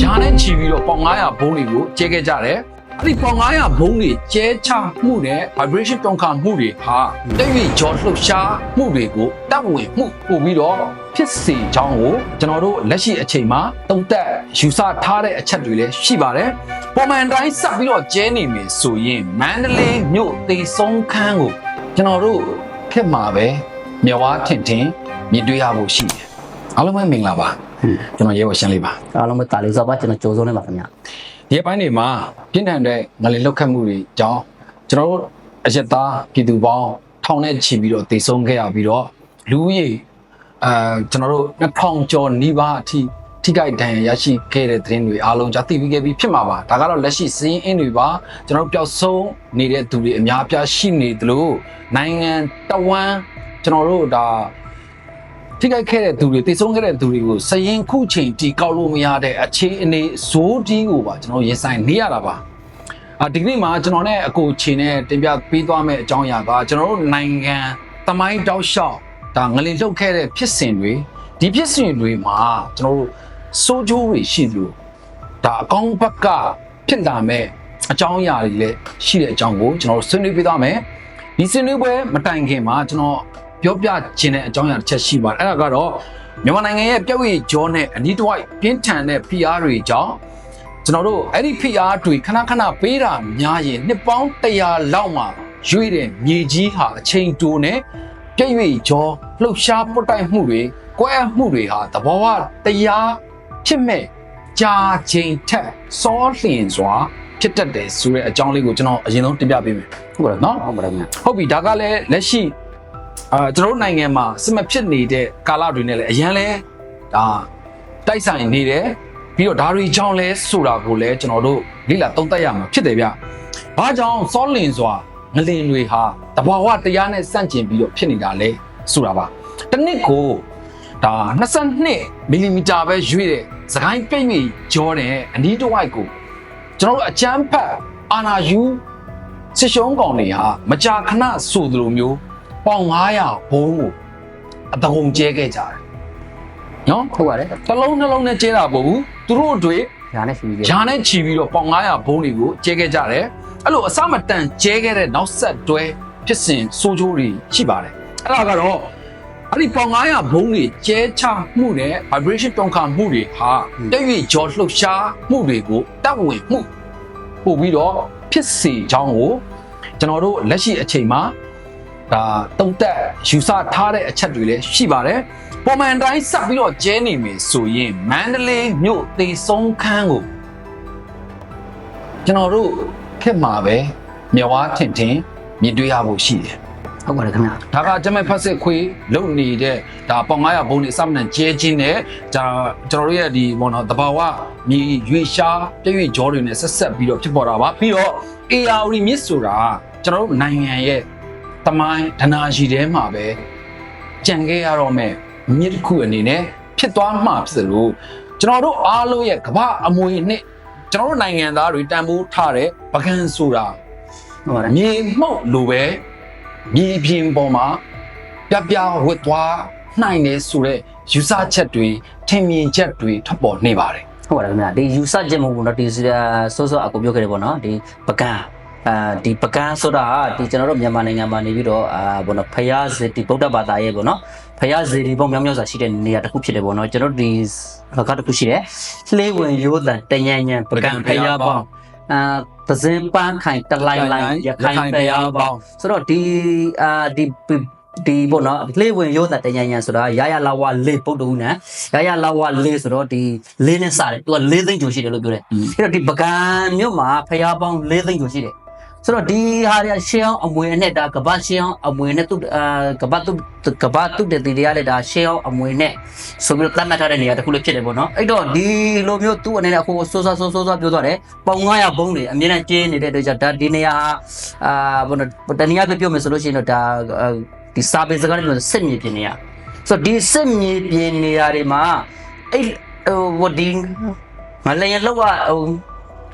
ညာနဲ့ချီပြီးတော့ပေါင်900ဘုံတွေကိုကျဲခဲ့ကြတယ်အဲ့ဒီပေါင်900ဘုံတွေကျဲချမှုနဲ့ vibration တုံခါမှုတွေဟာတက်၍ကြောလှုပ်ရှားမှုတွေကိုတပ်ဝင်မှုပို့ပြီးတော့ဖြစ်စေကြောင်းကိုကျွန်တော်တို့လက်ရှိအချိန်မှာတုံးသက်ယူဆထားတဲ့အချက်တွေလည်းရှိပါတယ်ပုံမှန်တိုင်းဆက်ပြီးတော့ကျဲနေမယ်ဆိုရင်မန္တလေးမြို့တေဆုံးခန်းကိုကျွန်တော်တို့ဖြစ်မှာပဲမြဝါထင်ထင်မြင်တွေ့ရဖို့ရှိတယ်အားလုံးပဲမင်္ဂလာပါ ကျွန်တော်ရဲဘော်ရှင်းလေးပါအားလုံးပဲတာလေးစောပါကျွန်တော်ကြိုးစုံနေပါခင်ဗျာဒီအပိုင်းတွေမှာပြင်းထန်တဲ့ငလင်လောက်ခတ်မှုတွေကြောင့်ကျွန်တော်တို့အရက်သားပြည်သူပေါင်းထောင်နဲ့ချီပြီးတော့တည်ဆုံးခဲ့ရပြီးတော့လူဦးရေအဲကျွန်တော်တို့2000ကျော်နီးပါးအထိထိခိုက်ဒဏ်ရာရရှိခဲ့တဲ့သတင်းတွေအားလုံးကြားသိပြီးခဲ့ပြီးဖြစ်မှာပါဒါကတော့လက်ရှိစည်းရင်းအင်းတွေပါကျွန်တော်တို့ပျောက်ဆုံးနေတဲ့သူတွေအများအပြားရှိနေသလိုနိုင်ငံတဝမ်းကျွန်တော်တို့ဒါ ထိခိုက်ခဲ့တဲ့သူတွေတိတ်ဆုံးခဲ့တဲ့သူတွေကိုစရင်ခုချိန်တီကောက်လို့မရတဲ့အခြေအနေဇိုးကြီးကိုပါကျွန်တော်ရင်ဆိုင်နေရတာပါအာဒီကနေ့မှာကျွန်တော်နဲ့အကိုချင်းနဲ့တင်ပြပေးသွားမယ့်အကြောင်းအရာကကျွန်တော်တို့နိုင်ငံတမိုင်းတောက်လျှောက်ဒါငလင်လှုပ်ခဲ့တဲ့ဖြစ်စဉ်တွေဒီဖြစ်စဉ်တွေမှာကျွန်တော်တို့စိုးကျိုးတွေရှိသလိုဒါအကောင်းဘက်ကဖြစ်လာမဲ့အကြောင်းအရာတွေလည်းရှိတဲ့အကြောင်းကိုကျွန်တော်တို့ဆွေးနွေးပေးသွားမယ်ဒီဆွေးနွေးပွဲမတိုင်ခင်မှာကျွန်တော် ပြောပြခြင်းတဲ့အကြောင်းအရာတစ်ချက်ရှိပါတယ်အဲ့ဒါကတော့မြန်မာနိုင်ငံရဲ့ပြည့်ဝကြောနဲ့အနီးတစ်ဝိုက်ပြင်းထန်တဲ့ PR တွေကြောင့်ကျွန်တော်တို့အဲ့ဒီ PR တွေခဏခဏပေးတာများရင်နှစ်ပေါင်း100လောက်မှရွေ့တဲ့မြေကြီးဟာအချိန်တိုနဲ့ပြည့်ဝကြောလှုပ်ရှားပုတ်တိုက်မှုတွေကွဲအပ်မှုတွေဟာသဘောဝတရားဖြစ်မဲ့ကြာချိန်ထက်စောလျင်စွာဖြစ်တတ်တယ်ဆိုတဲ့အကြောင်းလေးကိုကျွန်တော်အရင်ဆုံးတင်ပြပေးမယ်ဟုတ်ကဲ့နော်ဟုတ်ပါတယ်ခင်ဗျာဟုတ်ပြီဒါကလည်းလက်ရှိ အာကျွန်တော်တို့နိုင်ငံမှာစစ်မဖြစ်နေတဲ့ကာလတွေနဲ့လည်းအရန်လဲဒါတိုက်ဆိုင်နေတယ်ပြီးတော့ဒါတွေကြောင့်လဲဆိုတာကိုလည်းကျွန်တော်တို့လေ့လာသုံးသပ်ရမှာဖြစ်တယ်ဗျ။ဘာကြောင့်စောလင်စွာငလင်တွေဟာတဘာဝတရားနဲ့စန့်ကျင်ပြီးတော့ဖြစ်နေတာလဲဆိုတာပါ။တစ်နှစ်ကိုဒါ22မီလီမီတာပဲရွေ့တဲ့စကိုင်းပြည့်မြေကြောတဲ့အနီးတစ်ဝိုက်ကိုကျွန်တော်တို့အချမ်းဖတ်အာနာယူစစ်ရှုံးကောင်တွေဟာမကြာခဏဆိုသလိုမျိုး ပေါင်900ဘုံကိုအတကုံကျဲခဲ့ကြတယ်နော်ဟုတ်ပါတယ်တစ်လုံးနှလုံးနဲ့ကျဲတာမဟုတ်ဘူးသူတို့တွေညာနဲ့ရှိပြီဂျာနဲ့ချီပြီးတော့ပေါင်900ဘုံတွေကိုကျဲခဲ့ကြတယ်အဲ့လိုအစမတန်ကျဲခဲ့တဲ့နောက်ဆက်တွဲဖြစ်စဉ်စိုးချိုးတွေရှိပါတယ်အဲ့ဒါကတော့အဲ့ဒီပေါင်900ဘုံတွေကျဲချမှုနဲ့ vibration တုံခါမှုတွေဟာတက်၍ကြောလှုပ်ရှားမှုတွေကိုတပ်ဝင်မှုပို့ပြီးတော့ဖြစ်စေကြောင်းကိုကျွန်တော်တို့လက်ရှိအချိန်မှာ ဒါတုံးတက်ယူဆထားတဲ့အချက်တွေလည်းရှိပါတယ်ပုံမှန်တိုင်းဆက်ပြီးတော့ကျဲနေမယ်ဆိုရင်မန္တလေးမြို့တေဆုံးခန်းကိုကျွန်တော်တို့ဖြစ်မှာပဲမြဝါထင်ထင်မြင်တွေ့ရဖို့ရှိတယ်ဟုတ်ပါတယ်ခင်ဗျာဒါကဂျမန်ဖက်စစ်ခွေလုံနေတဲ့ဒါပေါင်900ဘုံနေအစမနန်ကျဲချင်းနဲ့ဒါကျွန်တော်တို့ရဲ့ဒီဘောနော်တဘာဝမြေရွေရှားပြည့်ရွေကြောတွေနဲ့ဆက်ဆက်ပြီးတော့ဖြစ်ပေါ်တာပါပြီးတော့ AR မြစ်ဆိုတာကျွန်တော်တို့နိုင်ငံရဲ့ တမိုင်းဒနာရှိထဲမှာပဲကြံခဲ့ရတော့မဲ့မြစ်တစ်ခုအနေနဲ့ဖြစ်သွားမှဖြစ်လို့ကျွန်တော်တို့အားလုံးရဲ့ကမ္ဘာအမွေနှစ်ကျွန်တော်တို့နိုင်ငံသားတွေတန်ဖိုးထားတဲ့ပကံဆိုတာ ဟုတ်ပါတယ် မြေမှုတ်လိုပဲမြေပြင်ပေါ်မှာပြပြဝတ်သွားနိုင်နေဆိုတဲ့ယူဆချက်တွေထင်မြင်ချက်တွေထွက်ပေါ်နေပါတယ် ဟုတ်ပါတယ်ခင်ဗျာဒီယူဆချက်မဟုတ်ဘူးเนาะဒီဆောဆောအကူပြောခဲ့တယ်ပေါ့နော်ဒီပကံ အဲဒီပကန်းဆိုတာဒီကျွန်တော်တို့မြန်မာနိုင်ငံမှာနေပြီးတော့အာဘောနော်ဖယားဇေဒီဗုဒ္ဓဘာသာရဲ့ဘောနော်ဖယားဇေဒီပုံမြောင်မြောင်စာရှိတဲ့နေရာတစ်ခုဖြစ်တယ်ဘောနော်ကျွန်တော်ဒီဘာကတစ်ခုရှိတယ်လှေးဝင်ရိုးတန်တညံညံပကန်းဖယားပေါင်းအာသစင်ပန်းခိုင်တလိုက်လိုက်ရခိုင်ဖယားပေါင်းဆိုတော့ဒီအာဒီဒီပေါ့နော်လေဝင်ရောသတညညဆိုတာရရလာဝလေပုတ်တူနံရရလာဝလေဆိုတော့ဒီလေးနဲ့စတယ်သူက၄သိန်းကျော်ရှိတယ်လို့ပြောတယ်အဲ့တော့ဒီပကံမြို့မှာဖျားပေါင်း၄သိန်းကျော်ရှိတယ် ဆိုတော့ဒီဟာတွေကရှင်းအောင်အမွေနဲ့ဒါကပတ်ရှင်းအောင်အမွေနဲ့သူအာကပတ်သူကပတ်သူတဲ့တီတွေကလည်းဒါရှင်းအောင်အမွေနဲ့ဆိုပြီးတော့တတ်မှတ်ထားတဲ့နေရာတစ်ခုလေးဖြစ်တယ်ပေါ့နော်အဲ့တော့ဒီလိုမျိုးသူ့အနေနဲ့အခုစိုးစားစိုးစိုးစားပြောသွားတယ်ပေါင်900ဘုံတွေအမြဲတမ်းကျင်းနေတဲ့အတွက်ကြောင့်ဒါဒီနေရာအာဘောနော်တနည်းအားဖြင့်ပြောမယ်ဆိုလို့ရှိရင်တော့ဒါအာဒီစာပေစကားလေးပြောစစ်မြေပြင်နေရဆိုတော့ဒီစစ်မြေပြင်နေရာတွေမှာအဲ့ဟိုဝဒီငလျင်လောက်ကဟို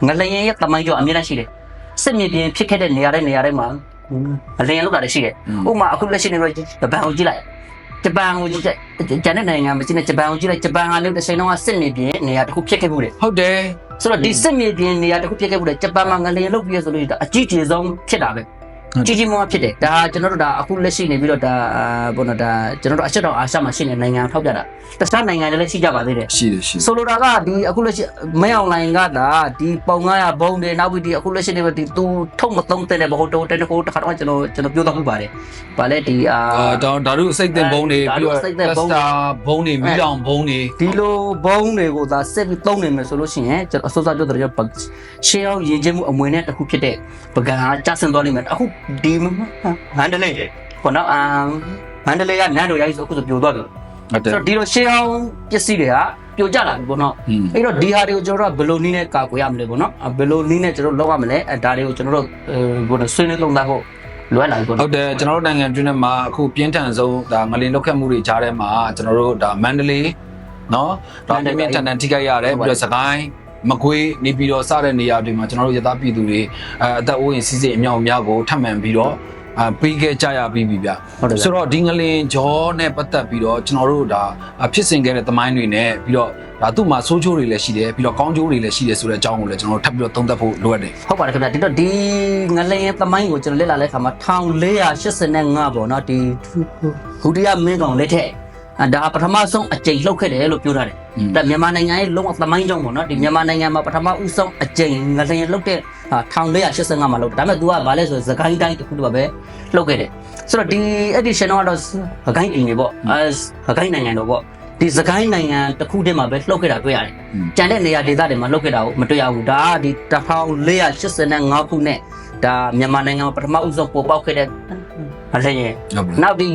ငလျင်ရဲ့တမိုင်းကျော်အမြဲတမ်းရှိတယ် စစ်မြေပြင်ဖြစ်ခဲ့တဲ့နေရာတိုင်းနေရာတိုင်းမှာအလျင်လောက်တာလည်းရှိတယ်ဥပမာအခုလက်ရှိနေတော့ဗန်အောင်ကြည့်လိုက်ဂျပန်ကိုကြည့်တဲ့ဂျန်တဲ့နိုင်ငံမှာကြည့်နေဂျပန်ကိုကြည့်လိုက်ဂျပန်ကလည်းတစ်ချိန်လုံးကစစ်မြေပြင်နေရာတစ်ခုဖြစ်ခဲ့မှုတယ်ဟုတ်တယ်ဆိုတော့ဒီစစ်မြေပြင်နေရာတစ်ခုဖြစ်ခဲ့မှုတယ်ဂျပန်မှာငလျင်လုတ်ပြီးရဆိုလို့ရှိရင်ဒါအကြီးကြီးဆုံးဖြစ်တာပဲ ကြီးကြီးမားမားဖြစ်တယ်ဒါကျွန်တော်တို့ဒါအခုလက်ရှိနေပြီးတော့ဒါအာဘုနော်ဒါကျွန်တော်တို့အချက်တော်အာရှမှာရှိနေတဲ့နိုင်ငံထောက်ပြတာတခြားနိုင်ငံတွေလည်းရှိကြပါသေးတယ်ရှိတယ်ရှိတယ်ဆိုလိုတာကဒီအခုလက်ရှိမဲအွန်လိုင်းကဒါဒီပုံ900ဘုံတွေနောက်ပြီးဒီအခုလက်ရှိနေဒီသူထုတ်မသုံးတဲ့ဘဟုတုံးတဲ့ကိုတစ်ခါတော့ကျွန်တော်ကျွန်တော်ပြောတော့မှုပါတယ်။ဗာလဲဒီအာအာဒါဒါတို့စိတ်သင်ဘုံတွေဒါပြီးတို့တော့စိတ်သင်တက်ဘုံစတာဘုံတွေမီးလောင်ဘုံတွေဒီလိုဘုံတွေကိုသာဆက်ပြီးသုံးနေမယ်ဆိုလို့ရှိရင်ကျွန်တော်အစောစောပြောတဲ့ရှေးအောင်ရင်ကျင်းမှုအမွေနဲ့တစ်ခုဖြစ်တဲ့ပကံဟာကျဆင်းသွားလိမ့်မယ်အခုဒီမန္တလေးခေါနော်အာမန္တလေးကနန်းတော်ရိုက်ဆိုအခုဆိုပြိုသွားပြီဟုတ်တယ်ဆိုတော့ဒီလိုရှေးအောင်ပစ္စည်းတွေကပြိုကျလာပြီပေါ့နော်อืมအဲ့တော့ဒီဟာတွေကိုကျွန်တော်တို့ကဘယ်လိုနည်းနဲ့ကာကွယ်ရမလဲပေါ့နော်ဘယ်လိုနည်းနဲ့ကျွန်တော်တို့လုပ်ရမလဲအဲဒါတွေကိုကျွန်တော်တို့ဘယ်လိုဆွေးနွေးသုံးသပ်ဖို့လွယ်လာပြီပေါ့ဟုနော်တ်တယ်ကျွန်တော်တို့နိုင်ငံတွင်းထဲမှာအခုပြင်းထန်ဆုံးဒါငလင်လောက်ခတ်မှုတွေကြားထဲမှာကျွန်တော်တို့ဒါမန္တလေးနော်ဒါပြင်းပြင်းထန်ထန်ထိခိုက်ရတယ်ပြီးတော့စကိုင်း မကွေးနေပြီးတော့စတဲ့နေရာတွေမှာကျွန်တော်တို့ရသပြည်သူတွေအဲအသက်အိုးရင်စီးစိမ်အမြောက်အများကိုထပ်မံပြီးတော့အပေးခဲ့ကြရပြီးပြီဗျဟုတ်တယ်ဗျဆိုတော့ဒီငလင်ဂျောနဲ့ပတ်သက်ပြီးတော့ကျွန်တော်တို့ဒါဖြစ်စဉ်ခဲ့တဲ့သမိုင်းတွေနဲ့ပြီးတော့ဒါသူ့မှာဆိုးချိုးတွေလည်းရှိတယ်ပြီးတော့ကောင်းချိုးတွေလည်းရှိတယ်ဆိုတဲ့အကြောင်းကိုလည်းကျွန်တော်တို့ထပ်ပြီးတော့သုံးသပ်ဖို့လိုအပ်တယ်ဟုတ်ပါတယ်ခင်ဗျာဒီတော့ဒီငလျင်သမိုင်းကိုကျွန်တော်လေ့လာတဲ့အခါမှာ1485ပေါ့နော်ဒီဟူဒီယာမင်းကောင်လက်ထက်အဲ ဒါပထမဆုံးအကြိမ်လှုပ်ခဲ့တယ်လို့ပြောထားတယ်။ဒါမြန်မာနိုင်ငံရဲ့လုံးဝသမိုင်းကြောင်းပေါ့နော်။ဒီမြန်မာနိုင်ငံမှာပထမဦးဆုံးအကြိမ်ငလျင်လှုပ်တဲ့1485မှာလှုပ်တယ်။ဒါပေမဲ့ तू ကဘာလဲဆိုစကိုင်းတိုင်းတစ်ခုတည်းပဲလှုပ်ခဲ့တယ်။ဆိုတော့ဒီအဲ့ဒီရှင်တော်ကတော့စကိုင်းအိမ်တွေပေါ့။အဲစကိုင်းနိုင်ငံတော့ပေါ့။ဒီစကိုင်းနိုင်ငံတစ်ခုတည်းမှာပဲလှုပ်ခဲ့တာတွေ့ရတယ်။ကြံတဲ့နေရာဒေသတွေမှာလှုပ်ခဲ့တာကိုမတွေ့ရဘူး။ဒါကဒီ1485ခုနဲ့ဒါမြန်မာနိုင်ငံမှာပထမဦးဆုံးပေါ်ပေါက်ခဲ့တဲ့အဲ့ဒါရင်နောက်ဒီ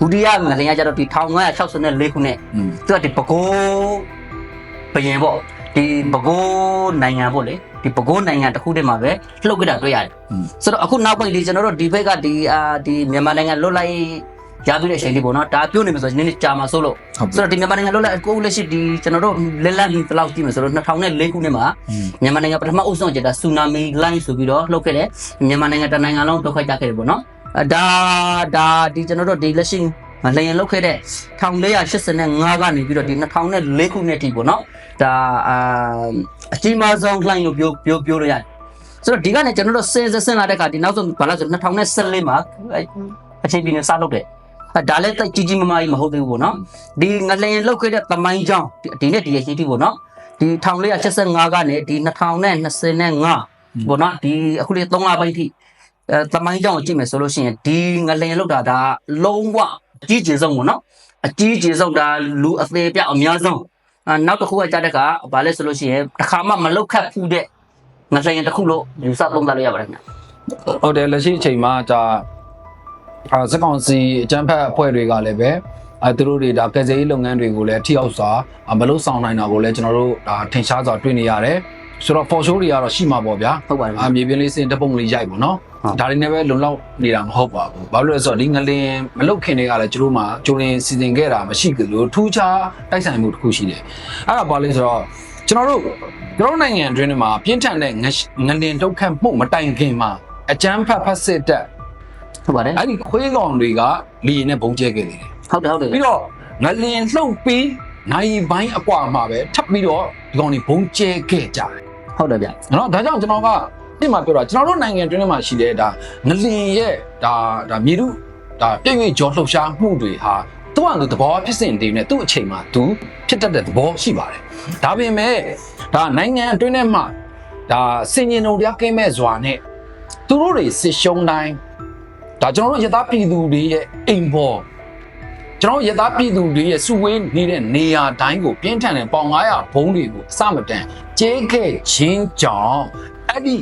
ဒုတိယငလင်ကကျတော့ဒီ1964ခုနှစ်သူကဒီပဲခူးဘရင်ပေါ့ဒီပဲခူးနိုင်ငံပေါ့လေဒီပဲခူးနိုင်ငံတစ်ခုတည်းမှာပဲလှုပ်ကြတာတွေ့ရတယ်ဆိုတော့အခုနောက်ပိုင်းလေကျွန်တော်တို့ဒီဘက်ကဒီအာဒီမြန်မာနိုင်ငံလွတ်လိုက်ရပြီတဲ့အချိန်လေးပေါ့နော်ဒါပြုတ်နေမှာဆိုရင်နည်းနည်းကြာမှာစိုးလို့ဆိုတော့ဒီမြန်မာနိုင်ငံလွတ်လပ်ကိုလက်ရှိဒီကျွန်တော်တို့လက်လက်ဒီလောက်ကြည့်မယ်ဆိုတော့2004ခုနှစ်မှာမြန်မာနိုင်ငံပထမအုပ်စုကျတာဆူနာမီလိုင်းဆိုပြီးတော့လှုပ်ခဲ့တယ်မြန်မာနိုင်ငံတနိုင်ငံလုံးဒုက္ခကြခဲ့တယ်ပေါ့နော် ဒါဒါဒီကျွန်တော်တို့ဒီလက်ရှိလျင်လှုပ်ခဲ့တဲ့1485ကနေပြီးတော့ဒီ2004ခုနှစ်ထိပေါ့နော်ဒါအာအကြီးမားဆုံးလှိုင်းလို့ပြောပြောပြောလို့ရတယ်ဆိုတော့ဒီကနေ့ကျွန်တော်တို့ဆင်းဆင်းလာတဲ့အခါဒီနောက်ဆုံးဘာလို့ဆို2014မှာအချိန်ပြင်းစလှုပ်တယ်အဲဒါလည်းတိတ်ကြီးကြီးမားမားကြီးမဟုတ်သေးဘူးပေါ့နော်ဒီငလျင်လှုပ်ခဲ့တဲ့သမိုင်းကြောင်းဒီနေ့ဒီရရှိတိပေါ့နော်ဒီ1485ကနေဒီ2025ဘောနော်ဒီအခုလေး3လပိုင်းထိ အဲတမိုင်းကြောင်ကိုကြည့်မယ်ဆိုလို့ရှိရင်ဒီငလျင်လောက်တာဒါလုံးဝအကြီးကျယ်ဆုံးပေါ့နော်အကြီးကျယ်ဆုံးဒါလူအသေးပြအများဆုံးအဲနောက်တစ်ခုကကြားတဲ့ကဘာလဲဆိုလို့ရှိရင်တစ်ခါမှမလောက်ခတ်ဘူးတဲ့ငလျင်တစ်ခုလို့ယူဆသုံးသပ်လို့ရပါတယ်ခင်ဗျဟုတ်တယ်လက်ရှိအချိန်မှာဒါအာစက်ကောင်စီအကြမ်းဖက်အဖွဲ့တွေကလည်းပဲအဲသူတို့တွေဒါကယ်ဆယ်ရေးလုပ်ငန်းတွေကိုလည်းထိရောက်စွာအာမလုပ်ဆောင်နိုင်တာကိုလည်းကျွန်တော်တို့ဒါထင်ရှားစွာတွေ့နေရတယ်ဆိုတော့ for show တွေကတော့ရှိမှာပေါ့ဗျာဟုတ်ပါတယ်အာမြေပြင်လေးစင်တပုံလေးရိုက်ပေါ့နော်ဟုတ် ဒါတွေနဲ့ပဲလုံလောက်နေတာမဟုတ်ပါဘူးဘာလို့လဲဆိုတော့ဒီငလင်မလုတ်ခင်တွေကလည်းကျွန်တော်မှာကျုံရင်စီစဉ်ခဲ့တာမရှိကြလို့ထူးခြားတိုက်ဆိုင်မှုတစ်ခုရှိတယ်အဲ့ဒါဘာလဲဆိုတော့ကျွန်တော်တို့ကျွန်တော်နိုင်ငံအတွင်းမှာပြင်းထန်တဲ့ငရှငလင်တုတ်ခတ်မှုမတိုင်ခင်မှာအကြမ်းဖက်ဖက်စစ်တပ်ဟုတ်ပါတယ်အဲ့ဒီခွေးကောင်တွေကလီရင်နဲ့ဘုံကျဲခဲ့တယ်ဟုတ်တယ်ဟုတ်တယ်ပြီးတော့ငလင်လှုပ်ပြီးနိုင်ပိုင်းအကွာမှာပဲထပ်ပြီးတော့ဒီကောင်တွေဘုံကျဲခဲ့ကြတယ်ဟုတ်တယ်ဗျနော်ဒါကြောင့်ကျွန်တော်က ဒီမှာပြောတာကျွန်တော်တို့နိုင်ငံတွင်းထဲမှာရှိတဲ့ဒါငလင်ရဲ့ဒါဒါမြေတုဒါပြည့်ရွေ့ကြောလှုပ်ရှားမှုတွေဟာသူ့ဟာသူသဘောဖြစ်စဉ်တွေနဲ့သူ့အချိန်မှာသူဖြစ်တတ်တဲ့သဘောရှိပါတယ်ဒါပေမဲ့ဒါနိုင်ငံအတွင်းထဲမှာဒါစင်ရင်တို့တရားကင်းမဲ့စွာနဲ့သူတို့တွေစစ်ရှုံးတိုင်းဒါကျွန်တော်တို့ရသားပြည်သူတွေရဲ့အိမ်ပေါ်ကျွန်တော်တို့ရသားပြည်သူတွေရဲ့စုဝေးနေတဲ့နေရာတိုင်းကိုပြင်းထန်တဲ့ပေါင်900ဘုံတွေကိုအစမတန်ကျဲခဲ့ခြင်းကြောင့်အဲ့ဒီ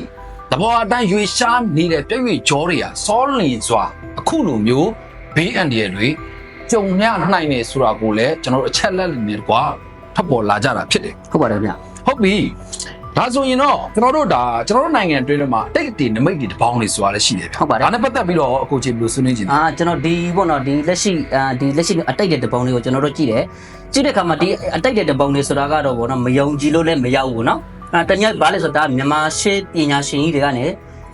တဘောအတိုင်းရွေရှားနေတဲ့ပြည့်ရွေကြောတွေဟာစောလင်စွာအခုလိုမျိုးဘေးအန္တရာယ်တွေကြုံရနိုင်နေဆိုတာကိုလည်းကျွန်တော်တို့အချက်လက်တွေနဲ့ကွာထပ်ပေါ်လာကြတာဖြစ်တယ်ဟုတ်ပါတယ်ဗျဟုတ်ပြီဒါဆိုရင်တော့ကျွန်တော်တို့ဒါကျွန်တော်တို့နိုင်ငံအတွင်းထဲမှာတိတ်တီနမိတ်တီတပေါင်းလေးဆိုတာလည်းရှိတယ်ဗျဟုတ်ပါတယ်ဒါနဲ့ပတ်သက်ပြီးတော့အခုချိန်ဘယ်လိုဆွေးနွေးချင်လဲအာကျွန်တော်ဒီပေါ့နော်ဒီလက်ရှိအာဒီလက်ရှိအတိတ်တဲ့တပုံလေးကိုကျွန်တော်တို့ကြည့်တယ်ကြည့်တဲ့အခါမှာဒီအတိတ်တဲ့တပုံလေးဆိုတာကတော့ပေါ့နော်မယုံကြည်လို့လည်းမရောက်ဘူးနော် အာတနည်းဘာလဲဆိုတာမြန်မာရှေးပညာရှင်ကြီးတွေကနေ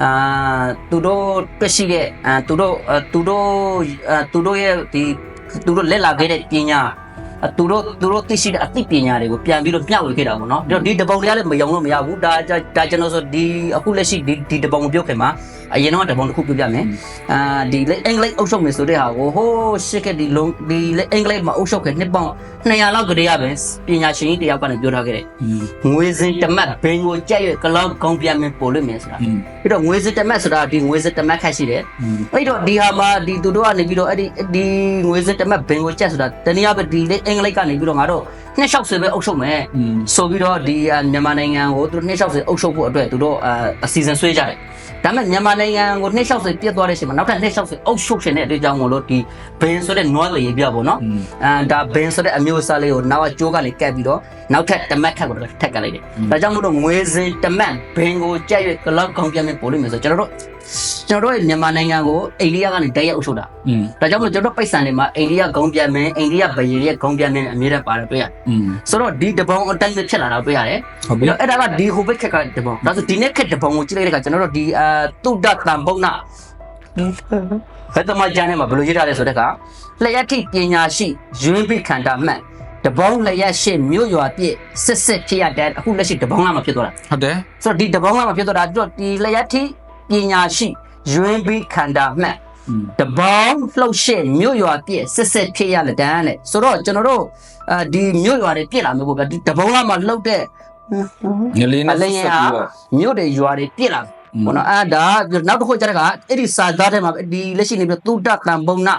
အာသူတို့တွေ့ရှိတဲ့အာသူတို့အာသူတို့အာသူတို့ရဲ့ဒီသူတို့လက်လာခဲ့တဲ့ပညာအ သူတို့သူတို့သိရှိတဲ့အသိပညာတွေကိုပြန်ပြီးတော့မျှဝေခဲ့တာပေါ့နော်ဒါတော့ဒီတပုံတွေကလည်းမယုံလို့မရဘူးဒါဒါဒါကျွန်တော်ဆိုဒီအခုလက်ရှိဒီဒီတပုံကိုပြောခင်မှာအရင်တော့တပုံတစ်ခုပြောပြမယ်အာဒီလေအင်္ဂလိပ်အုပ်ချုပ်မယ်ဆိုတဲ့ဟာကိုဟိုးရှစ်ကဒီလုံးဒီလေအင်္ဂလိပ်မှာအုပ်ချုပ်ခဲ့နှစ်ပေါင်း200လောက်ကတည်းကပဲပညာရှင်ကြီးတယောက်ကလည်းပြောထားခဲ့တယ်ငွေစင်တမတ်ဘင်ကိုကြက်ရွက်ကလောက်ကောင်းပြန်မယ်ပို့လို့မယ်ဆိုတာပြီးတော့ငွေစစ်တမတ်ဆိုတာဒီငွေစစ်တမတ်ခတ်ရှိတယ်အဲ့တော့ဒီဟာမှာဒီသူတို့ကနေပြီးတော့အဲ့ဒီဒီငွေစစ်တမတ်ဘင်ကိုချက်ဆိုတာတနည်းအားဖြင့်ဒီလေအင်္ဂလိပ်ကနေပြီးတော့ငါတို့260ပဲအုပ်ချုပ်မယ်ဆိုပြီးတော့ဒီအာမြန်မာနိုင်ငံကိုသူတို့260အုပ်ချုပ်ဖို့အတွက်သူတို့အာအစီအစဉ်ဆွဲကြတယ်ဒါပေမဲ့မြန်မာနိုင်ငံကို260ပြတ်သွားတဲ့အချိန်မှာနောက်ထပ်260အုပ်ချုပ်ရှင်တဲ့အကြောင်းကိုလို့ဒီဘင်ဆိုတဲ့နွားလေပြပေါ့နော်အဲဒါဘင်ဆိုတဲ့အမျိုးအစားလေးကိုနောက်ကကျိုးကနေကတ်ပြီးတော့နောက်ထပ်တမတ်ခတ်ကိုထက်ကတ်လိုက်တယ်ဒါကြောင့်မို့လို့ငွေစင်တမတ်ဘင်ကိုကြက်ရွက်ကလောက်ကောင်းပြန်မယ်ပို့လို့မယ်ဆိုကျွန်တော်တို့ ကျွန်တော်တို့ရဲ့မြန်မာနိုင်ငံကိုအိန္ဒိယကနေတိုက်ရိုက်အုပ်ချုပ်တာ อืม ဒါကြောင့်မို့ကျွန်တော်တို့ပိုက်ဆံတွေမှာအိန္ဒိယဂုံပြန်မယ်အိန္ဒိယဘယင်ရဲ့ဂုံပြန်မယ်အမြဲတမ်းပါတယ်တွေ့ရတယ် อืม ဆိုတော့ဒီတပုံအတိုင်းပဲဖြစ်လာတာတွေ့ရတယ် ဟုတ်ပြီ ပြီးတော့အဲ့ဒါကဒီဟိုဘက်ခက်ကတပုံဒါဆိုဒီနေ့ခက်တပုံကိုကြည့်လိုက်တဲ့အခါကျွန်တော်တို့ဒီအာတုဒ္ဒတံပုံနာဘယ်တမကျန်နေမှာဘယ်လိုရေးထားလဲဆိုတဲ့အခါလျှက်ထိပညာရှိယွင်းပိခန္ဓာမှန်တပုံလျှက်ရှိမြို့ရွာပြည့်စစ်စစ်ဖြစ်ရတဲ့အခုလက်ရှိတပုံကမှဖြစ်သွားတာ ဟုတ်တယ် ဆိုတော့ဒီတပေါင်းကမှဖြစ်တော့တာတို့ဒီလျက်ထိပညာရှိ ရွေးပြီးခန္ဓာမှတ်တပေါင်းလှုပ်ရှက်မြို့ရွာပြည့်စစ်စစ်ဖြစ်ရလက်တန်းတဲ့ဆိုတော့ကျွန်တော်တို့အာဒီမြို့ရွာတွေပြည့်လာမျိုးပေါ့ဗျတပေါင်းကမှလှုပ်တဲ့ငလေးနဲ့ဆက်ပြီးတော့မြို့တွေရွာတွေပြည့်လာဘောနော်အာဒါနောက်တစ်ခုကျတဲ့ကအဲ့ဒီစာသားထဲမှာဒီလက်ရှိနေပြီးသုဒ္ဒတံပုံနာ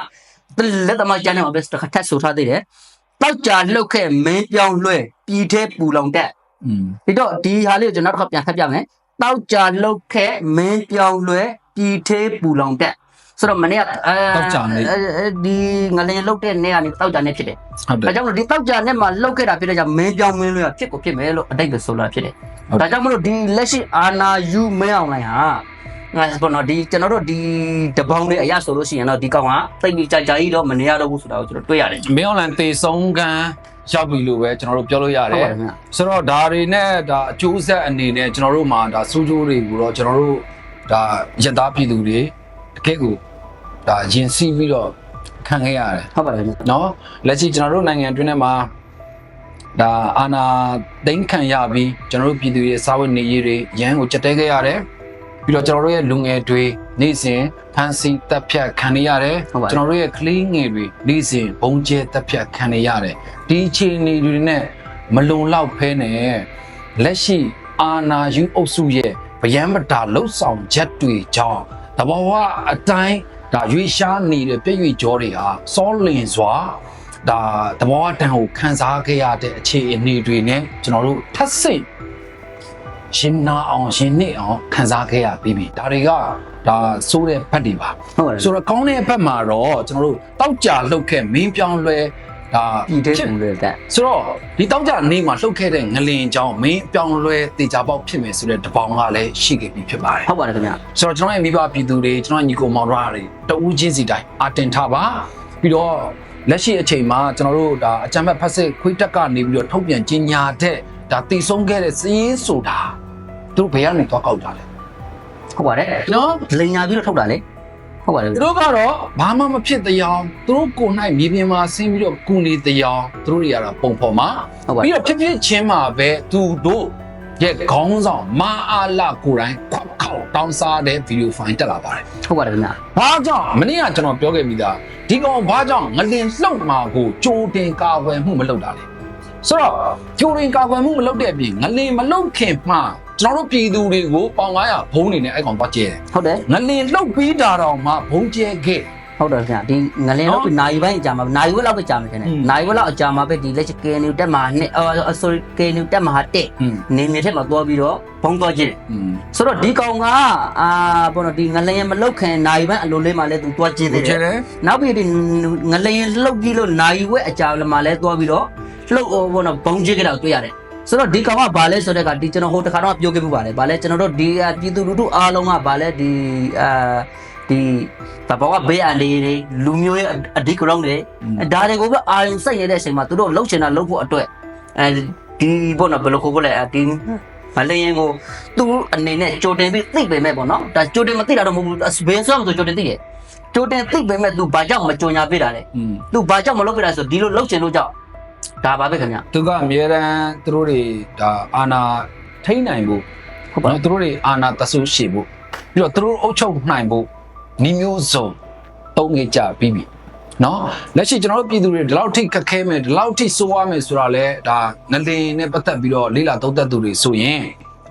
လက်သမားကျမ်းထဲမှာပဲတစ်ခါထပ်ဆိုထားသေးတယ်တောက်ကြလှုပ်ခဲ့မင်းပြောင်းလွှဲပြည်ထဲပူလောင်တက်ဒီတော့ဒီဟာလေးကိုကျွန်တော်တစ်ခါပြန်ဖတ်ပြမယ်တောက်ကြလှုပ်ခဲ့မင်းပြောင်းလွှဲ ပြည်သေးပူလောင်တက်ဆိုတော့မနေ့ကအဲဒီငလင်လုတ်တဲ့နေ့ကနေတောက်ကြနေဖြစ်တယ်ဟုတ်တ။ဒါယ်ကြောင့်မလို့ဒီတောက်ကြနဲ့မှလုတ်ခဲ့တာဖြစ်တဲ့ကြောင့်မင်းပြောင်းမင်းလွဲဖြစ်ကိုဖြစ်မယ်လို့အတိတ်ပဲဆိုလာဖြစ်တယ်ဟုတ်။ဒါကြောင့်မလို့ဒီလက်ရှိအာနာယူမင်းအောင်လိုင်းဟာငါစပေါ်တော့ဒီကျွန်တော်တို့ဒီတပေါင်းလေးအရဆိုလို့ရှိရင်တော့ဒီကောင်ကတိတ်ပြီးကြာကြာကြီးတော့မနေရတော့ဘူးဆိုတာကိုကျွန်တော်တွေ့ရတယ်မင်းအွန်လိုင်းတေဆုံးကန်ရောက်ပြီလို့ပဲကျွန်တော်တို့ပြောလို့ရဟုတ်တယ်ပါတယ်ခင်ဗျဆိုတော့ဒါတွေနဲ့ဒါအကျိုးဆက်အနေနဲ့ကျွန်တော်တို့မှာဒါစူးကျိုးတွေကိုတော့ကျွန်တော်တို့ ဒါရတသားပြည်သူတွေတကယ့်ကိုဒါရင်စီးပြီးတော့ခံခဲ့ရတယ် ဟုတ်ပါတယ်ခင်ဗျ เนาะလက်ရှိကျွန်တော်တို့နိုင်ငံအတွင်းထဲမှာဒါအာနာသိမ်းခံရပြီးကျွန်တော်တို့ပြည်သူတွေစာဝတ်နေရေးတွေရန်ကိုကြက်တဲခဲ့ရတယ်ပြီးတော့ကျွန်တော်တို့ရဲ့လူငယ်တွေနေ့စဉ်ဖမ်းဆီးတပ်ဖြတ်ခံနေရတယ်ကျွန်တော်တို့ရဲ့ကလေးငယ်တွေနေ့စဉ်ဘုံကျဲတပ်ဖြတ်ခံနေရတယ်ဒီအခြေအနေတွေနဲ့မလုံလောက်ဖဲနဲ့လက်ရှိအာနာယူအုပ်စုရဲ့ ဗျံပတာလှုပ်ဆောင်ချက်တွေကြောင့်တဘာဝအတိုင်းဒါရွေရှားနေတဲ့ပြည့်ရွေကြောတွေဟာစောလင်စွာဒါတဘာဝတန်ကိုခန်းစားခဲ့ရတဲ့အခြေအနေတွေနဲ့ကျွန်တော်တို့ထပ်ဆင့်ရှင်နာအောင်ရှင်နှစ်အောင်ခံစားခဲ့ရပြီးပြီဒါတွေကဒါစိုးတဲ့ဘက်တွေပါဟုတ်ပါတယ်ဆိုတော့ကောင်းတဲ့ဘက်မှာတော့ကျွန်တော်တို့တောက်ကြလှုပ်ခဲ့မင်းပြောင်းလဲ ဒါပြည်သေးပူလွဲတက်ဆိုတော့ဒီတောက်ကြနေမှာလှုပ်ခဲ့တဲ့ငလင်ကြောင့်မင်းပြောင်းလဲတေချာပေါက်ဖြစ်မယ်ဆိုတဲ့တပေါင်းကလည်းရှိခဲ့ပြီဖြစ်ပါတယ်ဟုတ်ပါတယ်ခင်ဗျဆိုတော့ကျွန်တော်ရဲ့မိဘပြည်သူတွေကျွန်တော်ညီကိုမောင်တို့တွေတဦးချင်းစီတိုင်းအတင်ထားပါပြီးတော့လက်ရှိအချိန်မှာကျွန်တော်တို့ဒါအကြံဖက်ဖက်စစ်ခွေးတက်ကနေပြီးတော့ထုတ်ပြန်ကြီးညာတဲ့ဒါတည်ဆုံးခဲ့တဲ့စည်ရင်းဆိုတာသူတို့ဘယ်ကနေသွားကောက်တာလဲဟုတ်ပါတယ်နော်လိန်ညာပြီးတော့ထုတ်တာလေ ဟုတ်ပါတယ်သူတို့ကတော့ဘာမှမဖြစ်တရားသူတို့ကိုယ်၌မြေပြင်မှာဆင်းပြီးတော့ကုနေတရားသူတို့တွေကတော့ပုံဖော်မှာဟုတ်ပါပြီးတော့ဖြစ်ဖြစ်ချင်းမှာပဲသူတို့ရဲ့ခေါင်းဆောင်မာအာလာကိုယ်တိုင်ခွက်ခေါက်တောင်းစားတဲ့ဗီဒီယိုဖိုင်တက်လာပါတယ်ဟုတ်ပါတယ်ခင်ဗျ။ဘာကြောင့်မနေ့ကကျွန်တော်ပြောခဲ့ပြီးသားဒီကောင်ဘာကြောင့်ငလင်လှုပ်မှာကိုကြိုတင်ကာကွယ်မှုမလုပ်တာလဲ။ ဆိုတော့ကျိုးရင်ကာကွယ်မှုမလုပ်တဲ့အပြင်ငလင်မလုံခင်မှာကျွန်တော်တို့ပြည်သူတွေကိုပေါင်900ဘုံနေနဲ့အဲ့ကောင်သွားကျဲတယ်ဟုတ်တယ်ငလင်လှုပ်ပြီးတာတော့မှဘုံကျဲခဲ့ဟုတ်တယ်ခင်ဗျာဒီငလင်းတော့ဒီနိုင်ပိုင်းအကြာမှာနိုင်ဝက်လောက်ပဲကြာမယ်ခင်ဗျာနိုင်ဝက်လောက်အကြာမှာပဲဒီလက်ချကေနူတက်မှာနဲ့အော် sorry ကေနူတက်မှာတက်နေမြေထက်မှာသွားပြီးတော့ဘုံသွားခြင်းဆိုတော့ဒီကောင်ကအာဘောနော်ဒီငလင်းမလုတ်ခင်နိုင်ပိုင်းအလိုလေးမှာလဲသူသွားခြင်းတယ်နောက်ပြီးဒီငလင်းလှုပ်ပြီးလို့နိုင်ဝက်အကြာမှာလဲသွားပြီးတော့ လှုပ်ဘောနော်ဘုံကြည့်ကြတာတွေ့ရတယ်ဆိုတော့ဒီကောင်ကဘာလဲဆိုတဲ့ကဒီကျွန်တော်ဟိုတခါတော့ပြောခဲ့မှုပါတယ်ဘာလဲကျွန်တော်တို့ဒီပြည်သူလူထုအားလုံးကဘာလဲဒီအာဒီတဘောကဘေးအန္တရာယ်တွေလူမျိုးရဲ့အဒီကရောင်းတွေဒါတွေကိုပဲအာရုံစိုက်နေတဲ့အချိန်မှာသူတို့လှုပ်ချင်တာလှုပ်ဖို့အတွက်အဲဒီဘောနော်ဘယ်လိုခေါ်လဲဒီမလင်းရင်ကိုသူ့အနေနဲ့ကြိုတင်ပြီးသိပေမဲ့ပေါ့နော်ဒါကြိုတင်မသိတာတော့မဟုတ်ဘူးဘယ်ဆိုမှမဆိုကြိုတင်သိတယ် ကြိုတင်သိပေမဲ့ तू ဘာကြောင့်မကြုံညာပေးတာလဲ อืม तू ဘာကြောင့်မလုပ်ပြတာဆိုဒီလိုလုပ်ချင်လို့ကြောင့် ဒါပါပဲခင်ဗျသူကအမြဲတမ်းသူတို့တွေဒါအာနာထိန်းနိုင်ဖို့ဟုတ်ပါနော်သူတို့တွေအာနာတဆူရှိဖို့ပြီးတော့သူတို့အုပ်ချုပ်နိုင်ဖို့နီမျိုးစုံတုံးခဲ့ကြပြီးပြီနော်လက်ရှိကျွန်တော်တို့ပြည်သူတွေဒီလောက်ထိခက်ခဲမယ်ဒီလောက်ထိစိုးရမယ်ဆိုတာလဲဒါငလင်နဲ့ပတ်သက်ပြီးတော့လေးလာသုံးသက်သူတွေဆိုရင်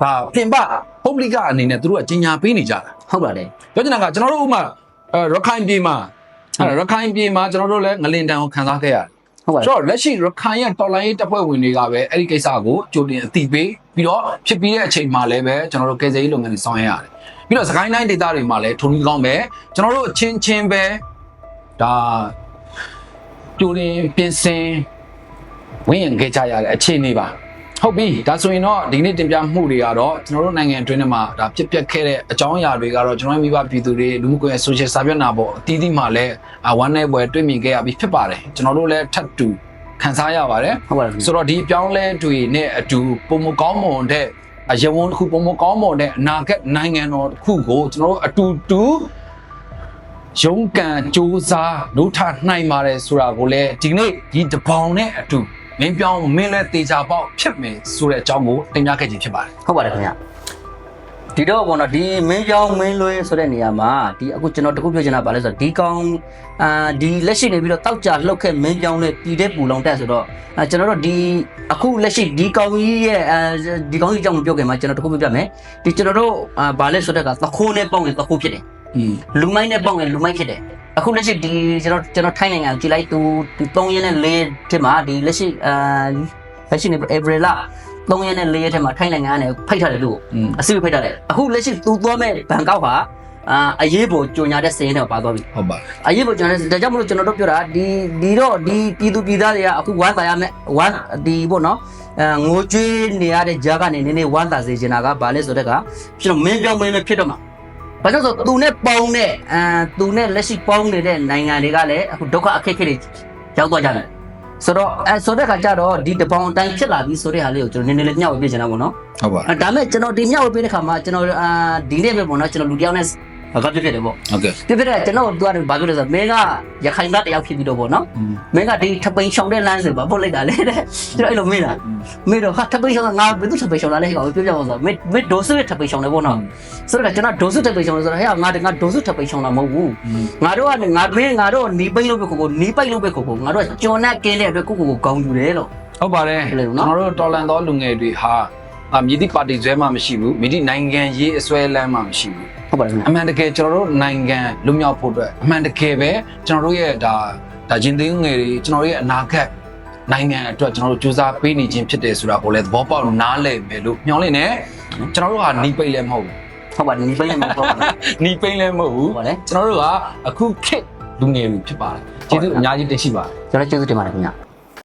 ဟာပြင်ပပုဂ္ဂလိကအနေနဲ့သူတို့ကကြီးညာပေးနေကြတာဟုတ်ပါတယ်ပြောချင်တာကကျွန်တော်တို့ဥမာအဲရခိုင်ပြည်မှာအဲရခိုင်ပြည်မှာကျွန်တော်တို့လည်းငလင်တန်ကိုခံစားခဲ့ရတယ် ဟုတ်ပါတယ်ဆိုတော့လက်ရှိရခိုင်ရဲ့တော်လိုင်းရေးတပ်ဖွဲ့ဝင်တွေကပဲအဲ့ဒီကိစ္စကိုကြိုတင်အသိပေးပြီးတော့ဖြစ်ပြီးတဲ့အချိန်မှာလည်းပဲကျွန်တော်တို့ကယ်ဆယ်ရေးလုပ်ငန်းတွေဆောင်ရွက်ရတယ်ပြီးတော့စကိုင်းတိုင်းဒေသတွေမှာလည်းထုံကြီးကောင်းပဲကျွန်တော်တို့အချင်းချင်းပဲဒါကြိုတင်ပြင်ဆင်ဝင်ရင်ခဲ့ကြရတဲ့အခြေအနေပါ ဟုတ်ပြီဒါဆိုရင်တော့ဒီနေ့တင်ပြမှုတွေကတော့ကျွန်တော်တို့နိုင်ငံအတွင်းထဲမှာဒါဖြစ်ပျက်ခဲ့တဲ့အကြောင်းအရာတွေကတော့ကျွန်တော်တို့မိဘပြည်သူတွေလူမှုကွန်ရက် social စာမျက်နှာပေါ်အသီးသီးမှာလည်းအဝမ်းနဲ့ပွဲတွေ့မြင်ခဲ့ရပြီးဖြစ်ပါတယ်ကျွန်တော်တို့လည်းထပ်တူခန်းစားရပါတယ်ဟုတ်ပါတယ်ခင်ဗျဆိုတော့ဒီအပြောင်းလဲတွေနဲ့အတူပုံမကောင်းမွန်တဲ့အယဝန်းတစ်ခုပုံမကောင်းမွန်တဲ့အနာဂတ်နိုင်ငံတော်တစ်ခုကိုကျွန်တော်တို့အတူတူရုန်းကန်စူးစမ်းလို့ထနိုင်ပါတယ်ဆိုတာကိုလည်းဒီနေ့ဒီတပေါင်နဲ့အတူ မင်းပြောင်းမင်းလဲတေချာပေါက်ဖြစ်မယ်ဆိုတဲ့အကြောင်းကိုတင်ပြခဲ့ခြင်းဖြစ်ပါတယ်ဟုတ်ပါတယ်ခင်ဗျဒီတော့ဘောနော်ဒီမင်းကြောင်းမင်းလွဲဆိုတဲ့နေရာမှာဒီအခုကျွန်တော်တခုပြောချင်တာပါလဲဆိုတော့ဒီကောင်အာဒီလက်ရှိနေပြီးတော့တောက်ကြလှုပ်ခဲ့မင်းကြောင်းနဲ့ပြည်တဲ့ပူလောင်တက်ဆိုတော့အာကျွန်တော်တို့ဒီအခုလက်ရှိဒီကောင်ကြီးရဲ့အဲဒီကောင်ကြီးအကြောင်းမပြောခင်မှာကျွန်တော်တခုပြောပြမယ်ဒီကျွန်တော်တို့အာဗာလဲဆိုတဲ့ကသခိုးနဲ့ပေါင်းရင်သခိုးဖြစ်တယ်อืมလူမိုင်းနဲ့ပေါင်းရင်လူမိုင်းဖြစ်တယ် အခုလက်ရှိဒီကျွန်တော်ကျွန်တော်ထိုင်းနိုင်ငံကိုကြည့်လိုက်သူဒီ3ရက်နဲ့4ဖြစ်မှာဒီလက်ရှိအာလက်ရှိနေ April လ3ရက်နဲ့4ရက်ထဲမှာထိုင်းနိုင်ငံကနေဖိတ်ထားတယ်လို့อืมအစီအဖိတ်ထားတယ်အခုလက်ရှိသူသွားမဲ့ဘန်ကောက်ဟာအာအရေးပေါ်ကြုံညာတဲ့စရင်တွေပါသွားပြီဟုတ်ပါအရေးပေါ်ကြုံညာတဲ့ဒါကြောင့်မလို့ကျွန်တော်တို့ပြောတာဒီဒီတော့ဒီပြည်သူပြည်သားတွေကအခုဝမ်းသာရမယ်ဝမ်းဒီပေါ့နော်အဲငိုကြွေးနေရတဲ့ကြားကနေနည်းနည်းဝမ်းသာစေချင်တာကဘာလဲဆိုတော့ကကျွန်တော်မင်းပြောင်းမင်းပဲဖြစ်တော့မှာ ဘာလို့လဲဆိုတော့သူနဲ့ပေါင်းတဲ့အဲသူနဲ့လက်ရှိပေါင်းနေတဲ့နိုင်ငံတွေကလည်းအခုဒုက္ခအခက်အခဲတွေရောက်သွားကြတယ်ဆိုတော့အဲဆိုတဲ့ခါကျတော့ဒီတပေါင်းအတိုင်းဖြစ်လာပြီဆိုတဲ့ဟာလေးကိုကျွန်တော်နည်းနည်းလေးညှောက်ဝေပြချင်တာပေါ့နော်ဟုတ်ပါအဲဒါမဲ့ကျွန်တော်ဒီညှောက်ဝေပြတဲ့ခါမှာကျွန်တော်အာဒီနေ့ပဲပေါ့နော်ကျွန်တော်လူတစ်ယောက်နဲ့ဘာ ကပြဖြစ်တယ်ပေါ့ဟုတ်ကဲ့ပြဖြစ်တယ်ကျွန်တော်တို့ကဘာပြောလဲဆိုတော့မင်းကရခိုင်သားတယောက်ဖြစ်ပြီးတော့ပေါ့နော်မင်းကဒီထပိန်ရှောင်တဲ့လမ်းဆိုပါပုတ်လိုက်တာလေတဲ့ကျွန်တော်အဲ့လိုမေးတာမေးတော့ဟာထပိန်ရှောင်ကငါဘယ်သူထပိန်ရှောင်လာလဲဟဲ့ကောင်ပြောပြပါဦးဆိုတော့မင်းမင်းဒိုဆုရဲ့ထပိန်ရှောင်တယ်ပေါ့နော်ဆိုတော့ကျွန်တော်ဒိုဆုထပိန်ရှောင်လို့ဆိုတော့ဟဲ့ငါငါဒိုဆုထပိန်ရှောင်တာမဟုတ်ဘူးငါတို့ကငါမင်းငါတို့နီးပိန်လို့ပဲခေါ်ဖို့နီးပိန်လို့ပဲခေါ်ဖို့ငါတို့ကကျွန်နဲ့ကင်းတဲ့အတွက်ကိုကိုကိုကောင်းယူတယ်လို့ဟုတ်ပါတယ်ကျွန်တော်တို့တော်လန်သောလူငယ်တွေဟာအာမြည်သည့်ပါတီဆွဲမှမရှိဘူးမြည်သည့်နိုင်ငံရေးအစွဲလမ်းမှမရှိဘူး ဟုတ်ပါတယ်ခင်အမှန်တကယ်ကျွန်တော်တို့နိုင်ငံလွတ်မြောက်ဖို့အတွက်အမှန်တကယ်ပဲကျွန်တော်တို့ရဲ့ဒါဒါဂျင်သိန်းငယ်တွေကျွန်တော်တို့ရဲ့အနာဂတ်နိုင်ငံအတွက်ကျွန်တော်တို့စူးစမ်းပေးနေခြင်းဖြစ်တယ်ဆိုတာကိုလည်းသဘောပေါက်နားလည်မယ်လို့မျှော်လင့်နေကျွန်တော်တို့ဟာနီးပိတ်လည်းမဟုတ်ဘူးဗျဟုတ်ပါတယ်နီးပိတ်လည်းမဟုတ်ပါဘူးနီးပိတ်လည်းမဟုတ်ဘူးဟုတ်ပါတယ်ကျွန်တော်တို့ကအခုခေတ်လူငယ်တွေဖြစ်ပါတယ်ကျေးဇူးအများကြီးတင်ရှိပါတယ်ကျွန်တော်ကျေးဇူးတင်ပါတယ်ခင်ဗျ